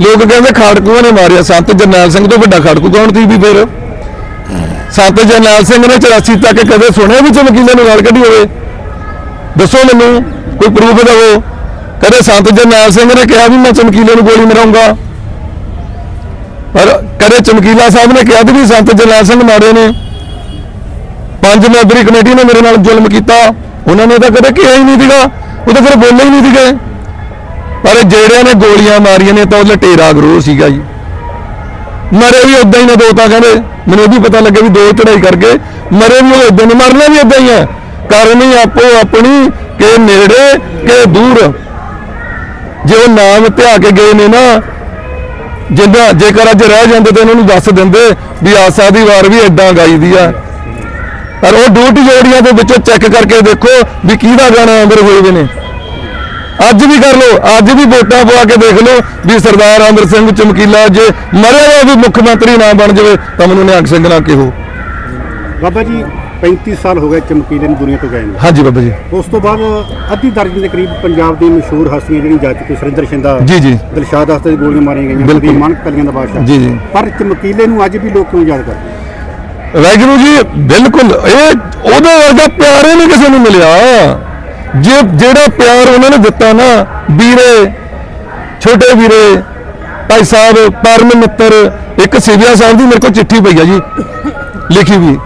ਲੋਕ ਕਹਿੰਦੇ ਖਾੜਕੂਆਂ ਨੇ ਮਾਰਿਆ, ਸੰਤ ਜਰਨੈਲ ਸਿੰਘ ਤੋਂ ਵੱਡਾ ਖਾੜਕੂ ਕੌਣ ਸੀ ਵੀ ਫਿਰ? ਸੰਤ ਜਰਨੈਲ ਸਿੰਘ ਨੇ 84 ਤੱਕ ਕਦੇ ਸੁਣਿਆ ਵੀ ਚਮਕੀਲੇ ਨੂੰ ਗਾਲ ਕੱਢੀ ਹੋਵੇ? ਦੱਸੋ ਮੈਨੂੰ, ਕੋਈ ਪ੍ਰੂਫ ਦਿਓ ਕਦੇ ਸੰਤ ਜਰਨੈਲ ਸਿੰਘ ਨੇ ਕਿਹਾ ਵੀ ਮੈਂ ਚਮਕੀਲੇ ਨੂੰ ਗੋਲੀ ਮਰਾਉਂਗਾ? ਪਰ ਕਦੇ ਚਮਕੀਲਾ ਸਾਹਿਬ ਨੇ ਕਿਹਾ ਵੀ ਸੰਤ ਜਰਨੈਲ ਸਿੰਘ ਮਾਰੇ ਨੇ? ਪੰਜ ਮੈਂਬਰੀ ਕਮੇਟੀ ਨੇ ਮੇਰੇ ਨਾਲ ਜ਼ੁਲਮ ਕੀਤਾ। ਉਹਨਾਂ ਨੇ ਤਾਂ ਕਦੇ ਕਿਹਾ ਹੀ ਨਹੀਂ ਸੀਗਾ। ਉਹ ਤਾਂ ਫਿਰ ਬੋਲੇ ਹੀ ਨਹੀਂ ਸੀਗੇ। ਪਰ ਜਿਹੜਿਆਂ ਨੇ ਗੋਲੀਆਂ ਮਾਰੀਆਂ ਨੇ ਤਾਂ ਉਹ ਲਟੇਰਾ ਗਰੋਹ ਸੀਗਾ ਜੀ। ਮਰੇ ਵੀ ਉਦਾਂ ਹੀ ਨਾ ਦੋ ਤਾਂ ਕਹਿੰਦੇ, ਮੈਨੂੰ ਇਹ ਵੀ ਪਤਾ ਲੱਗੇ ਵੀ ਦੋ ਚੜਾਈ ਕਰਕੇ ਮਰੇ ਵੀ ਉਹ ਉਦਾਂ ਨੇ, ਮਰਨਾ ਵੀ ਉਦਾਂ ਹੀ ਹੈ ਕਰਨੀ ਆਪੋ ਆਪਣੀ ਕਿ ਨੇੜੇ ਕਿ ਦੂਰ। ਜੇ ਉਹ ਨਾਮ ਧਿਆ ਕੇ ਗਏ ਨੇ ਨਾ, ਜਿੰਦਾ ਜੇਕਰ ਅੱਜ ਰਹਿ ਜਾਂਦੇ ਤਾਂ ਉਹਨਾਂ ਨੂੰ ਦੱਸ ਦਿੰਦੇ ਵੀ ਆਸਾ ਦੀ ਵਾਰ ਵੀ ਐਦਾਂ ਗਾਈਦੀ ਆ। ਪਰ ਉਹ ਡਿਊਟੀ ਜੋੜੀਆਂ ਦੇ ਵਿੱਚੋਂ ਚੈੱਕ ਕਰਕੇ ਦੇਖੋ ਵੀ ਕਿਹਦਾ ਗਾਣਾ ਅੰਦਰ ਹੋਏ ਨੇ। ਅੱਜ ਵੀ ਕਰ ਲਓ ਅੱਜ ਵੀ ਵੋਟਾਂ ਪਵਾ ਕੇ ਦੇਖ ਲਓ ਵੀ ਸਰਦਾਰ ਅਮਰ ਸਿੰਘ ਚਮਕੀਲਾ ਜੇ ਮਰਿਆ ਹੋਇਆ ਵੀ ਮੁੱਖ ਮੰਤਰੀ ਨਾ ਬਣ ਜਾਵੇ ਤਾਂ ਮੈਨੂੰ ਨਿਹੰਗ ਸਿੰਘ ਨਾ ਕਿਹੋ? ਬਾਬਾ ਜੀ 35 ਸਾਲ ਹੋ ਗਏ ਚਮਕੀਲੇ ਨੂੰ ਦੁਨੀਆ ਤੋਂ ਗਏ ਨੇ। ਹਾਂਜੀ ਬਾਬਾ ਜੀ। ਉਸ ਤੋਂ ਬਾਅਦ ਅੱਧੀ ਦਰਜਨ ਦੇ ਕਰੀਬ ਪੰਜਾਬ ਦੀ ਮਸ਼ਹੂਰ ਹਸਤੀਆਂ ਜਿਹੜੀਆਂ ਜਾ ਚੁੱਕੀ ਸੁਰਿੰਦਰ ਸ਼ਿੰਦਾ ਜੀ ਜੀ। ਦਿਲਸ਼ਾਦ ਹਸਤੇ ਦੀ ਗੋਲੀਆਂ ਮਾਰੀਆਂ ਗਈਆਂ ਬਿਲਕੁਲ। ਮਾਨਕ ਕਲੀਆਂ ਦਾ ਬਾਦਸ਼ਾਹ। ਜੀ ਜੀ। ਪਰ ਚਮਕੀਲੇ ਨੂੰ ਅੱਜ ਵੀ ਲੋਕ ਕਿਉਂ ਯਾਦ ਕਰਦੇ? ਵਾਹਿਗੁਰੂ ਜੀ ਬਿਲਕੁਲ। ਇਹ ਉਹਦੇ ਵਰਗਾ ਪਿਆਰ ਨਹੀਂ ਕਿਸੇ ਨੂੰ ਮਿਲਿਆ। ਜੇ ਜਿਹੜਾ ਪਿਆਰ ਉਹਨਾਂ ਨੇ ਦਿੱਤਾ ਨਾ, ਵੀਰੇ, ਛੋਟੇ ਵੀਰੇ, ਭਾਈ ਸਾਹਿਬ, ਪਰਮ ਮਿੱਤਰ, ਇੱਕ ਸਿਵਿਆ ਸਾਹਿਬ ਦੀ ਮੇਰੇ ਕੋਲ ਚਿੱਠੀ ਪਈ ਆ ਜੀ, ਲਿਖੀ ਵੀ।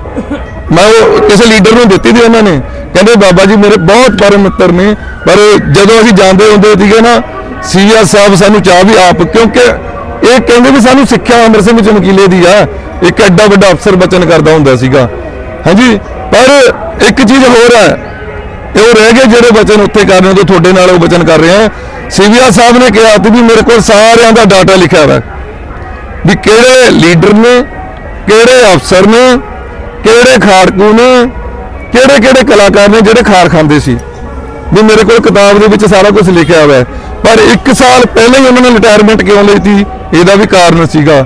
ਮੈਂ ਉਹ ਕਿਸੇ ਲੀਡਰ ਨੂੰ ਦਿੱਤੀ ਸੀ ਉਹਨਾਂ ਨੇ। ਕਹਿੰਦੇ, ਬਾਬਾ ਜੀ, ਮੇਰੇ ਬਹੁਤ ਪਰਮ ਮਿੱਤਰ ਨੇ, ਪਰ ਜਦੋਂ ਅਸੀਂ ਜਾਂਦੇ ਹੁੰਦੇ ਸੀਗੇ ਨਾ, ਸਿਵਿਆ ਸਾਹਿਬ ਸਾਨੂੰ ਚਾਹ ਵੀ ਆਪ, ਕਿਉਂਕਿ ਇਹ ਕਹਿੰਦੇ ਵੀ ਸਾਨੂੰ ਸਿੱਖਿਆ ਅਮਰ ਸਿੰਘ ਚਮਕੀਲੇ ਦੀ ਆ। ਇੱਕ ਐਡਾ ਵੱਡਾ ਅਫਸਰ ਬਚਨ ਕਰਦਾ ਹੁੰਦਾ ਸੀਗਾ। ਹਾਂਜੀ, ਪਰ ਇੱਕ ਚੀਜ਼ ਹੋਰ ਹੈ ਇਹ ਉਹ ਰਹਿ ਗਏ, ਜਿਹੜੇ ਬਚਨ ਉੱਥੇ ਕਰ ਰਹੇ ਹੋ ਤੁਹਾਡੇ ਨਾਲ ਉਹ ਬਚਨ ਕਰ ਰਹੇ ਆ ਸਿਵਿਆ ਸਾਹਿਬ ਨੇ ਕਿਹਾ ਸੀ ਵੀ ਮੇਰੇ ਕੋਲ ਸਾਰਿਆਂ ਦਾ ਡਾਟਾ ਲਿਖਿਆ ਹੋਇਆ ਵੀ ਕਿਹੜੇ ਲੀਡਰ ਨੇ, ਕਿਹੜੇ ਅਫਸਰ ਨੇ, ਕਿਹੜੇ ਖਾੜਕੂ ਨੇ, ਕਿਹੜੇ ਕਿਹੜੇ ਕਲਾਕਾਰ ਨੇ ਜਿਹੜੇ ਖਾਰ ਖਾਂਦੇ ਸੀ। ਵੀ ਮੇਰੇ ਕੋਲ ਕਿਤਾਬ ਦੇ ਵਿੱਚ ਸਾਰਾ ਕੁਝ ਲਿਖਿਆ ਹੋਇਆ ਪਰ 1 ਸਾਲ ਪਹਿਲਾਂ ਹੀ ਉਹਨਾਂ ਨੇ ਰਿਟਾਇਰਮੈਂਟ ਕਿਉਂ ਲਈ ਸੀ, ਇਹਦਾ ਵੀ ਕਾਰਨ ਸੀਗਾ।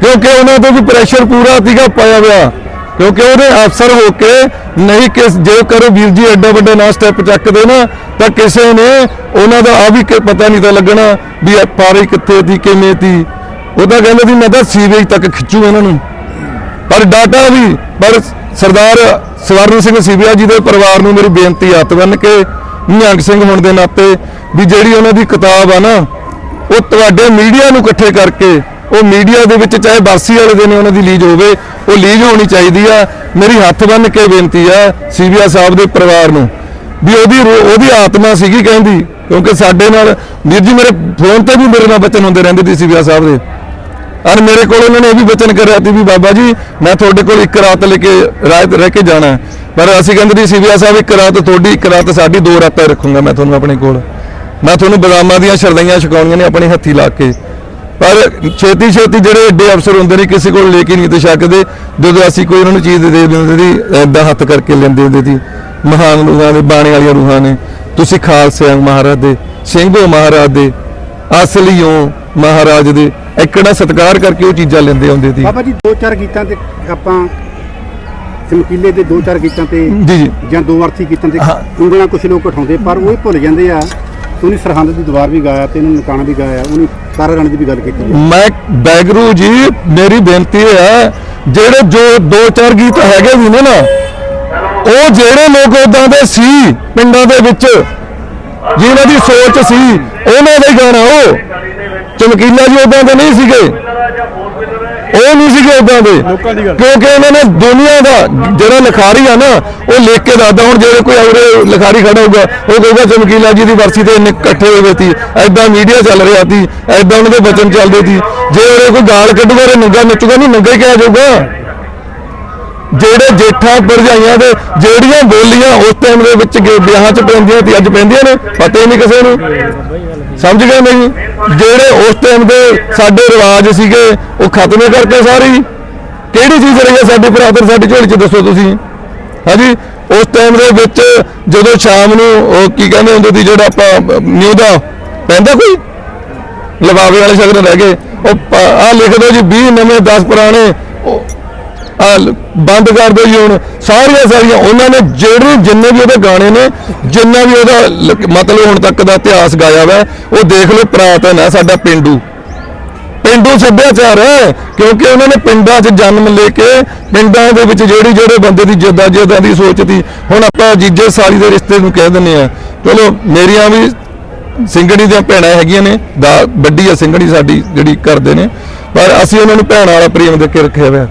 ਕਿਉਂਕਿ ਉਹਨਾਂ ਤੋਂ ਵੀ ਪ੍ਰੈਸ਼ਰ ਪੂਰਾ ਸੀਗਾ, ਪਾਇਆ ਹੋਇਆ। ਕਿਉਂਕਿ ਉਹਦੇ ਅਫਸਰ ਹੋ ਕੇ ਨਹੀਂ ਕਿਸ ਜੇ ਕਰੋ ਵੀਰ ਜੀ ਐਡਾ ਵੱਡਾ ਨਾ ਸਟੈਪ ਚੱਕਦੇ ਨਾ, ਤਾਂ ਕਿਸੇ ਨੇ ਉਹਨਾਂ ਦਾ ਆ ਵੀ ਪਤਾ ਨਹੀਂ ਤਾਂ ਲੱਗਣਾ ਵੀ ਪਾਰੀ ਕਿੱਥੇ ਸੀ ਕਿਵੇਂ ਸੀ ਉਹ ਤਾਂ ਕਹਿੰਦੇ ਸੀ ਮੈਂ ਤਾਂ ਸੀਵੇਜ ਤੱਕ ਖਿੱਚੂ ਇਹਨਾਂ ਨੂੰ। ਪਰ ਡਾਟਾ ਵੀ, ਪਰ ਸਰਦਾਰ ਸਵਰਨ ਸਿੰਘ ਸਿਵਿਆ ਜੀ ਦੇ ਪਰਿਵਾਰ ਨੂੰ ਮੇਰੀ ਬੇਨਤੀ ਹੱਥ ਬੰਨ ਕੇ ਨਿਹੰਗ ਸਿੰਘ ਹੋਣ ਦੇ ਨਾਤੇ ਵੀ ਜਿਹੜੀ ਉਹਨਾਂ ਦੀ ਕਿਤਾਬ ਆ ਨਾ, ਉਹ ਤੁਹਾਡੇ ਮੀਡੀਆ ਨੂੰ ਇਕੱਠੇ ਕਰਕੇ ਉਹ ਮੀਡੀਆ ਦੇ ਵਿੱਚ ਚਾਹੇ ਬਰਸੀ ਵਾਲੇ ਦਿਨ ਉਹਨਾਂ ਦੀ ਲੀਜ ਹੋਵੇ, ਉਹ ਲੀਜ ਹੋਣੀ ਚਾਹੀਦੀ ਆ। ਮੇਰੀ ਹੱਥ ਬੰਨ ਕੇ ਬੇਨਤੀ ਆ ਸਿਵਿਆ ਸਾਹਿਬ ਦੇ ਪਰਿਵਾਰ ਨੂੰ ਵੀ ਉਹਦੀ ਰੂਹ- ਉਹਦੀ ਆਤਮਾ ਸੀਗੀ ਕਹਿੰਦੀ, ਕਿਉਂਕਿ ਸਾਡੇ ਨਾਲ, ਵੀਰ ਜੀ ਮੇਰੇ ਫੋਨ ਤੇ ਵੀ ਮੇਰੇ ਨਾਲ ਬਚਨ ਹੁੰਦੇ ਰਹਿੰਦੇ ਸੀ ਸਿਵਿਆ ਸਾਹਿਬ ਦੇ। ਔਰ ਮੇਰੇ ਕੋਲ ਉਹਨਾਂ ਨੇ ਇਹ ਵੀ ਬਚਨ ਕਰਿਆ ਸੀ ਵੀ ਬਾਬਾ ਜੀ, ਮੈਂ ਤੁਹਾਡੇ ਕੋਲ ਇੱਕ ਰਾਤ ਲੈ ਕੇ, ਰਾਤ ਰਹਿ ਕੇ ਜਾਣਾ ਪਰ ਅਸੀਂ ਕਹਿੰਦੇ ਸੀ ਸਿਵਿਆ ਸਾਹਿਬ, ਇੱਕ ਰਾਤ ਤੁਹਾਡੀ, ਇੱਕ ਰਾਤ ਸਾਡੀ, ਦੋ ਰਾਤਾਂ ਰੱਖੂੰਗਾ ਮੈਂ ਤੁਹਾਨੂੰ ਆਪਣੇ ਕੋਲ। ਮੈਂ ਤੁਹਾਨੂੰ ਬਦਾਮਾਂ ਦੀਆਂ ਸ਼ਰਦਾਈਆਂ ਛਕਾਉਣੀਆਂ ਨੇ ਆਪਣੇ ਹੱਥੀ ਲਾ ਕੇ। ਪਰ ਛੇਤੀ ਛੇਤੀ ਜਿਹੜੇ ਏਡੇ ਅਫਸਰ ਹੁੰਦੇ ਨੇ ਕਿਸੇ ਕੋਲ ਲੈ ਕੇ ਨਹੀਂ ਤੇ ਛਕਦੇ ਜਦੋਂ ਅਸੀਂ ਕੋਈ ਉਹਨਾਂ ਨੂੰ ਚੀਜ਼ ਦੇ ਦਿੰਦੇ ਸੀ ਐਦਾਂ ਹੱਥ ਕਰਕੇ ਲੈਂਦੇ ਹੁੰਦੇ ਸੀ। ਮਹਾਨ ਰੂਹਾਂ ਦੇ ਬਾਣੇ ਵਾਲੀਆਂ ਰੂਹਾਂ ਨੇ। ਤੁਸੀਂ ਖਾਲਸੇ ਅੰਗ ਮਹਾਰਾਜ ਦੇ ਸਿੰਘੋ ਮਹਾਰਾਜ ਦੇ ਅਸਲੀਓ ਮਹਾਰਾਜ ਦੇ। ਇਕੜਾ ਸਤਿਕਾਰ ਕਰਕੇ ਉਹ ਚੀਜ਼ਾਂ ਲੈਂਦੇ ਹੁੰਦੇ ਸੀ। ਬਾਬਾ ਜੀ ਦੋ ਚਾਰ ਗੀਤਾਂ ਤੇ ਆਪਾਂ ਚਮਕੀਲੇ ਦੇ ਦੋ ਚਾਰ ਗੀਤਾਂ ਤੇ ਜੀ ਜੀ। ਜਾਂ ਦੋ ਅਰਥੀ ਗੀਤਾਂ ਤੇ ਹਾਂ। ਉਂਗਲਾਂ ਕੁਝ ਲੋਕ ਉਠਾਉਂਦੇ ਪਰ ਉਹ ਹੀ ਭੁੱਲ ਜਾਂਦੇ ਆ। ਉਹਨੇ ਸਰਹੰਦ ਦੀ ਦੀਵਾਰ ਵੀ ਗਾਇਆ ਤੇ ਇਹਨੂੰ ਨਕਾਣਾ ਵੀ ਗਾਇਆ, ਉਹਨੇ ਤਾਰਾ ਰਣ ਦੀ ਵੀ ਗੱਲ ਕੀਤੀ ਆ ਮੈਂ ਬੈਗਰੂ ਜੀ, ਮੇਰੀ ਬੇਨਤੀ ਹੈ, ਜਿਹੜੇ ਜੋ ਦੋ ਚਾਰ ਗੀਤ ਹੈਗੇ ਵੀ ਨੇ ਨਾ, ਉਹ ਜਿਹੜੇ ਲੋਕ ਉਦਾਂ ਦੇ ਸੀ ਪਿੰਡਾਂ ਦੇ ਵਿੱਚ, ਜਿਨ੍ਹਾਂ ਦੀ ਸੋਚ ਸੀ, ਉਹਨਾਂ ਦਾ ਹੀ ਗਾਣਾ ਉਹ। ਚਮਕੀਲਾ ਜੀ ਉਦਾਂ ਦੇ ਨਹੀਂ ਸੀਗੇ। ਉਹ ਨਹੀਂ ਸੀਗੇ ਉਦਾਂ ਦੇ। ਕਿਉਂਕਿ ਇਹਨਾਂ ਨੇ ਦੁਨੀਆ ਦਾ ਜਿਹੜਾ ਲਿਖਾਰੀ ਆ ਨਾ ਉਹ ਲਿਖ ਕੇ ਦੱਸਦਾ। ਹੁਣ ਜਿਹੜੇ ਕੋਈ ਔਰੇ ਲਿਖਾਰੀ ਖੜਾ ਹੋਊਗਾ ਉਹ ਕਹੂਗਾ ਚਮਕੀਲਾ ਜੀ ਦੀ ਵਰਸੀ ਤੇ ਇੰਨੇ ਇਕੱਠੇ ਹੋਏ ਸੀ। ਐਦਾਂ ਮੀਡੀਆ ਚੱਲ ਰਿਹਾ ਸੀ ਐਦਾਂ ਉਹਨਾਂ ਦੇ ਬਚਨ ਚੱਲਦੇ ਸੀ। ਜੇ ਉਹਰੇ ਕੋਈ ਗਾਲ ਕੱਢੂਗਾ ਉਹ ਨੰਗਾ ਨੱਚੂਗਾ ਨਹੀਂ ਨੰਗਾ ਹੀ ਕਿਹਾ ਜਾਊਗਾ। ਜਿਹੜੇ ਜੇਠਾਂ ਭਰਜਾਈਆਂ ਦੇ ਜਿਹੜੀਆਂ ਬੋਲੀਆਂ ਉਸ ਟਾਈਮ ਦੇ ਵਿੱਚ ਵਿਆਹਾਂ 'ਚ ਪੈਂਦੀਆਂ ਸੀ ਅੱਜ ਪੈਂਦੀਆਂ ਨੇ ਪਤਾ ਹੀ ਨਹੀਂ ਕਿਸੇ ਨੂੰ। ਸਮਝ ਗਏ ਨਹੀਂ? ਜਿਹੜੇ ਉਸ ਟਾਈਮ ਦੇ ਸਾਡੇ ਰਿਵਾਜ ਸੀਗੇ, ਉਹ ਖਤਮ ਹੀ ਕਰਤੇ ਸਾਰੀ ਕਿਹੜੀ ਚੀਜ਼ ਰਹੀ ਹੈ ਸਾਡੀ ਬਰਾਦਰ ਸਾਡੀ ਝੋਲੀ 'ਚ ਦੱਸੋ ਤੁਸੀਂ? ਹਾਂਜੀ, ਉਸ ਟਾਈਮ ਦੇ ਵਿੱਚ ਜਦੋਂ ਸ਼ਾਮ ਨੂੰ, ਉਹ ਕੀ ਕਹਿੰਦੇ ਹੁੰਦੇ ਸੀ, ਜਿਹੜਾ ਆਪਾਂ ਨਿਊ ਦਾ ਪੈਂਦਾ ਕੋਈ? ਲਵਾਵੇ ਵਾਲੇ ਸ਼ਗਨ ਰਹਿ ਗਏ। ਉਹ ਆ ਲਿਖ ਦਿਓ ਜੀ 20 ਨਵੇਂ 10 ਪੁਰਾਣੇ ਬੰਦ ਕਰ ਦਿਓ ਜੀ ਹੁਣ। ਸਾਰੀਆਂ ਸਾਰੀਆਂ ਉਹਨਾਂ ਨੇ ਜਿਹੜੇ ਜਿੰਨੇ ਵੀ ਉਹਦੇ ਗਾਣੇ ਨੇ, ਜਿੰਨਾ ਵੀ ਉਹਦਾ ਮਤਲਬ ਹੁਣ ਤੱਕ ਦਾ ਇਤਿਹਾਸ ਗਾਇਆ ਵਾ, ਉਹ ਦੇਖ ਲਓ ਪ੍ਰਾਤਨ ਹੈ ਸਾਡਾ ਪਿੰਡੂ। ਪਿੰਡੂ ਸੱਭਿਆਚਾਰ ਹੈ, ਕਿਉਂਕਿ ਉਹਨਾਂ ਨੇ ਪਿੰਡਾਂ 'ਚ ਜਨਮ ਲੈ ਕੇ ਪਿੰਡਾਂ ਦੇ ਵਿੱਚ ਜਿਹੜੀ ਜਿਹੜੇ ਬੰਦੇ ਦੀ ਜਿੱਦਾਂ ਜਿੱਦਾਂ ਦੀ ਸੋਚ ਦੀ ਹੁਣ ਆਪਾਂ ਜੀਜੇ ਸਾਲੀ ਦੇ ਰਿਸ਼ਤੇ ਨੂੰ ਕਹਿ ਦਿੰਦੇ ਆ ਚਲੋ, ਮੇਰੀਆਂ ਵੀ ਸਿੰਘਣੀ ਦੀਆਂ ਭੈਣਾਂ ਹੈਗੀਆਂ ਨੇ, ਦਾ, ਵੱਡੀ ਆ ਸਿੰਘਣੀ ਸਾਡੀ ਜਿਹੜੀ ਕਰਦੇ ਨੇ, ਪਰ ਅਸੀਂ ਉਹਨਾਂ ਨੂੰ ਭੈਣ ਵਾਲਾ ਪ੍ਰੇਮ ਦੇ ਕੇ ਰੱਖਿਆ ਹੋਇਆ।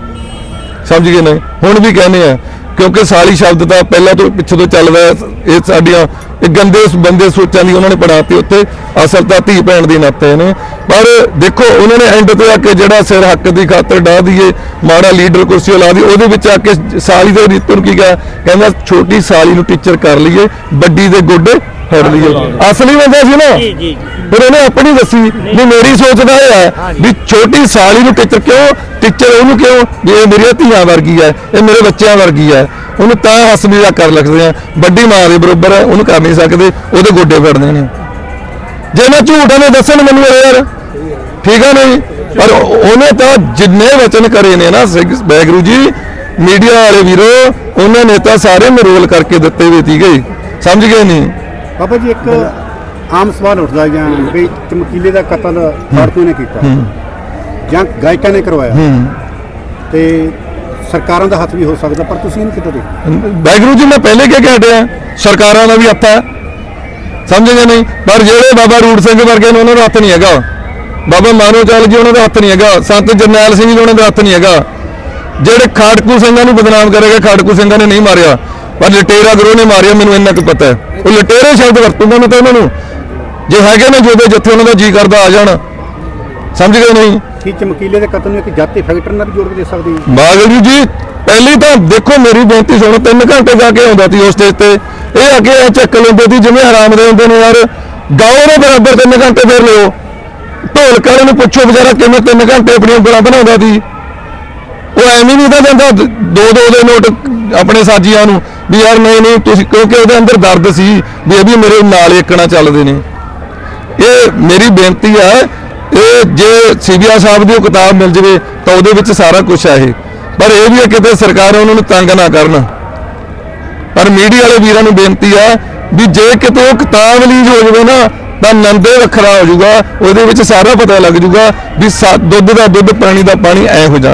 ਸਮਝ ਗਏ ਨੇ ਹੁਣ ਵੀ ਕਹਿੰਦੇ ਆ, ਕਿਉਂਕਿ ਸਾਲੀ ਸ਼ਬਦ ਤਾਂ ਪਹਿਲਾਂ ਤੋਂ ਪਿੱਛੇ ਤੋਂ ਚੱਲਦਾ ਹੈ। ਇਹ ਸਾਡੀਆਂ, ਇਹ ਗੰਦੇ ਬੰਦੇ ਸੋਚਾਂ ਦੀ ਉਹਨਾਂ ਨੇ ਬਣਾਤੀ ਉੱਤੇ ਅਸਲ ਤਾਂ ਧੀ ਭੈਣ ਦੀ ਨਾਤੇ ਨੇ ਪਰ ਦੇਖੋ, ਉਹਨਾਂ ਨੇ ਐਂਡ ਤੇ ਆ ਕੇ ਜਿਹੜਾ ਸਿਰ ਹੱਕ ਦੀ ਖਾਤਰ ਡਾ ਦਈਏ, ਮਾੜਾ ਲੀਡਰ ਕੁਰਸੀ ਲਾ ਦੀ ਉਹਦੇ ਵਿੱਚ ਆ ਕੇ ਸਾਲੀ ਦੇ ਰੀਤੂ ਨੂੰ ਕੀ ਕਿਹਾ ਕਹਿੰਦਾ ਛੋਟੀ ਸਾਲੀ ਨੂੰ ਟੀਚਰ ਕਰ ਲਈਏ, ਵੱਡੀ ਦੇ ਗੋਡੇ ਫੜ ਲਈਏ। ਅਸਲੀ ਬੰਦਾ ਸੀ ਨਾ। ਜੀ ਜੀ। ਫਿਰ ਉਹਨੇ ਆਪਣੀ ਦੱਸੀ ਵੀ ਮੇਰੀ ਸੋਚ ਦਾ ਇਹ ਹੈ ਵੀ ਛੋਟੀ ਸਾਲੀ ਨੂੰ ਟੀਚਰ ਕਿਉਂ ਟੀਚਰ ਉਹਨੂੰ ਕਿਉਂ ਵੀ ਇਹ ਮੇਰੀਆਂ ਧੀਆਂ ਵਰਗੀ ਹੈ ਇਹ ਮੇਰੇ ਬੱਚਿਆਂ ਵਰਗੀ ਹੈ। ਉਹਨੂੰ ਤਾਂ ਹੱਸ ਮਜ਼ਾਕ ਕਰ ਲੱਗਦੇ ਆ। ਵੱਡੀ ਮਾਂ ਦੇ ਬਰੋਬਰ ਹੈ ਉਹਨੂੰ ਕਰ ਨਹੀਂ ਸਕਦੇ ਉਹਦੇ ਗੋਡੇ ਫੜਦੇ ਨੇ ਜੇ ਮੈਂ ਝੂਠ ਨੇ ਦੱਸਣ ਮੈਨੂੰ ਇਹ ਯਾਰ ਠੀਕ ਆ ਨਹੀਂ? ਪਰ ਉਹ- ਉਹਨੇ ਤਾਂ ਜਿੰਨੇ ਵਚਨ ਕਰੇ ਨੇ ਨਾ ਸਿੰਘ ਬੈਗਰੂ ਜੀ ਮੀਡੀਆ ਵਾਲੇ ਵੀਰੋ ਉਹਨਾਂ ਨੇ ਤਾਂ ਸਾਰੇ ਮਰੋਲ ਕਰਕੇ ਦਿੱਤੇ ਵੇ ਸੀਗੇ ਸਮਝ ਗਏ ਨਹੀਂ? ਬਾਬਾ ਜੀ ਇੱਕ ਆਮ ਸਵਾਲ ਉੱਠਦਾ ਜਾਂ ਵੀ ਚਮਕੀਲੇ ਦਾ ਕਤਲ ਭਾਰਤੀਆਂ ਨੇ ਕੀਤਾ। ਜਾਂ ਗਾਇਕਾਂ ਨੇ ਕਰਵਾਇਆ। ਤੇ ਸਰਕਾਰਾਂ ਦਾ ਹੱਥ ਵੀ ਹੋ ਸਕਦਾ ਪਰ ਤੁਸੀਂ ਇਹਨੂੰ ਕਿੱਦਾਂ ਦੇਖਦੇ ਵਾਹਿਗੁਰੂ ਜੀ ਮੈਂ ਪਹਿਲੇ ਕਹਿ ਕੇ ਹਟਿਆ ਸਰਕਾਰਾਂ ਦਾ ਵੀ ਹੱਥ ਹੈ। ਸਮਝ ਗਏ ਨਹੀਂ? ਪਰ ਜਿਹੜੇ ਬਾਬਾ ਰੂੜ ਸਿੰਘ ਵਰਗੇ ਨੇ ਉਹਨਾਂ ਦਾ ਹੱਥ ਨਹੀਂ ਹੈਗਾ। ਬਾਬਾ ਮਾਨੋ ਚਾਲ ਜੀ ਉਹਨਾਂ ਦਾ ਹੱਥ ਨਹੀਂ ਹੈਗਾ। ਸੰਤ ਜਰਨੈਲ ਸਿੰਘ ਜੀ ਉਹਨਾਂ ਦਾ ਹੱਥ ਨਹੀਂ ਹੈਗਾ। ਜਿਹੜੇ ਖਾੜਕੂ ਸਿੰਘਾਂ ਨੂੰ ਬਦਨਾਮ ਕਰੇਗਾ ਖਾੜਕੂ ਸਿੰਘਾਂ ਨੇ ਨਹੀਂ ਮਾਰਿਆ। ਪਰ ਲਟੇਰਾ ਗਰੋ ਨੇ ਮਾਰਿਆ ਮੈਨੂੰ ਇੰਨਾ ਕੁ ਪਤਾ ਹੈ। ਉਹ ਲਟੇਰੇ ਸ਼ਬਦ ਵਰਤੂਗਾ ਮੈਂ ਤਾਂ ਉਹਨਾਂ ਨੂੰ। ਜੇ ਹੈਗੇ ਨੇ ਜਿਹਦੇ ਜਿੱਥੇ ਉਹਨਾਂ ਦਾ ਜੀ ਕਰਦਾ ਆ ਜਾਣ। ਸਮਝ ਗਏ ਨਹੀਂ? ਕੀ ਚਮਕੀਲੇ ਦੇ ਕਤਲ ਨੂੰ ਇੱਕ ਜਾਤੀ ਫੈਕਟਰ ਨਾਲ ਵੀ ਜੋੜ ਕੇ ਦੇ ਸਕਦੀ ਹੈ? ਬਾਗਲੂ ਜੀ ਪਹਿਲੀ ਤਾਂ ਦੇਖੋ ਮੇਰੀ ਬੇਨਤੀ ਸੁਣੋ 3 ਘੰਟੇ ਜਾ ਕੇ ਆਉਂਦਾ ਸੀ ਉਸ ਸਟੇਜ ਤੇ। ਇਹ ਅੱਗੇ ਐ ਚੱਕ ਲੈਂਦੇ ਸੀ ਜਿਵੇਂ ਹਰਾਮ ਦੇ ਹੁੰਦੇ ਨੇ ਯਾਰ। ਗਾਓ ਦੇ ਬਰਾਬਰ 3 ਘੰਟੇ ਫੇਰ ਲਿਓ। ਢੋਲਕ ਵਾਲੇ ਨੂੰ ਪੁੱਛੋ ਵਿਚਾਰਾ ਕਿਵੇਂ 3 ਘੰਟੇ ਆਪਣੀਆਂ ਉਂਗਲਾਂ ਬਣਾਉਂਦਾ ਸੀ। ਉਹ ਐਵੇਂ ਨਹੀਂ ਤਾਂ ਦਿੰਦਾ ਦੋ ਦੋ ਦੇ ਨੋਟ ਆਪਣੇ ਸਾਜੀਆਂ ਨੂੰ ਵੀ ਯਾਰ ਨਹੀਂ ਨਹੀਂ, ਤੁਸੀਂ ਕਿਉਂਕਿ ਉਹਦੇ ਅੰਦਰ ਦਰਦ ਸੀ ਵੀ ਇਹ ਵੀ ਮੇਰੇ ਨਾਲ ਏਕਣਾ ਚੱਲਦੇ ਨੇ। ਇਹ ਮੇਰੀ ਬੇਨਤੀ ਹੈ ਇਹ ਜੇ ਸੀਬੀਆ ਸਾਹਿਬ ਦੀ ਉਹ ਕਿਤਾਬ ਮਿਲ ਜਵੇ ਤਾਂ ਉਹਦੇ ਵਿੱਚ ਸਾਰਾ ਕੁਝ ਹੈ ਇਹ। ਪਰ ਇਹ ਵੀ ਹੈ ਕਿਤੇ ਸਰਕਾਰ ਉਹਨਾਂ ਨੂੰ ਤੰਗ ਨਾ ਕਰਨ। ਪਰ ਮੀਡੀਆ ਵਾਲੇ ਵੀਰਾਂ ਨੂੰ ਬੇਨਤੀ ਹੈ ਵੀ ਜੇ ਕਿਤੇ ਉਹ ਕਿਤਾਬ ਰਿਲੀਜ਼ ਹੋ ਜਾਵੇ ਨਾ, ਤਾਂ ਨੰਦੇ ਵੱਖਰਾ ਹੋ ਜਾਊਗਾ ਉਹਦੇ ਵਿੱਚ ਸਾਰਾ ਪਤਾ ਲੱਗ ਜਾਊਗਾ ਵੀ ਸਾ- ਦੁੱਧ ਦਾ ਦੁੱਧ, ਪਾਣੀ ਦਾ ਪਾਣੀ ਐ ਹੋ ਜਾਣਾ